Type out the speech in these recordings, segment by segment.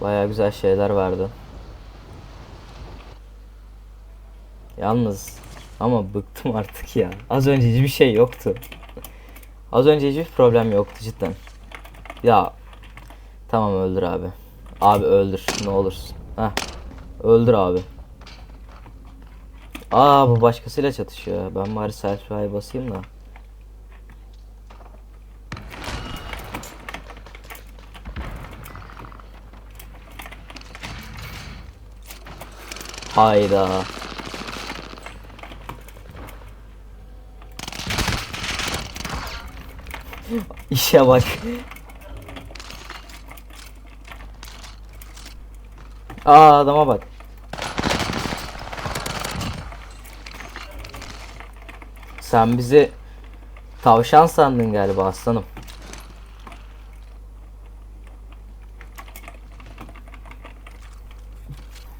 Baya güzel şeyler verdi. Yalnız ama bıktım artık ya. Az önce hiçbir şey yoktu. Az önce hiçbir problem yoktu cidden. Ya tamam öldür abi. Abi öldür ne olursun. Heh. Öldür abi. Aa bu başkasıyla çatışıyor. Ben bari selfie basayım da. Hayda. İşe bak. Aa adama bak. Sen bizi tavşan sandın galiba aslanım.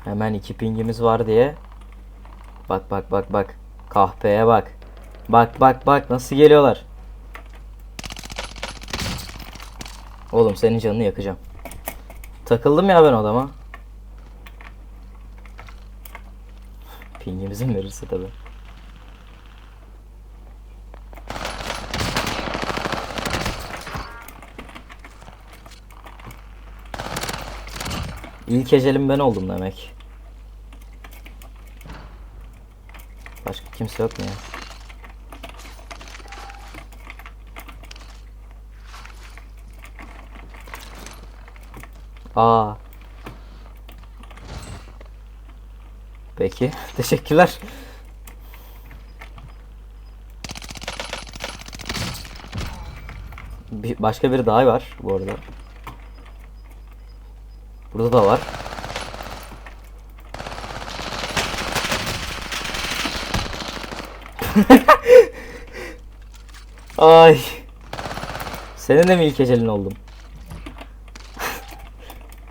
Hemen iki pingimiz var diye. Bak bak bak bak. Kahpeye bak. Bak bak bak nasıl geliyorlar. Oğlum senin canını yakacağım. Takıldım ya ben odama. Pingimizin verirse tabi. İlk ecelim ben oldum demek. Başka kimse yok mu ya? Aa. Peki. Teşekkürler. Bir, başka biri daha var bu arada. Burada da var. Ay. Senin de mi ilk ecelin oldum?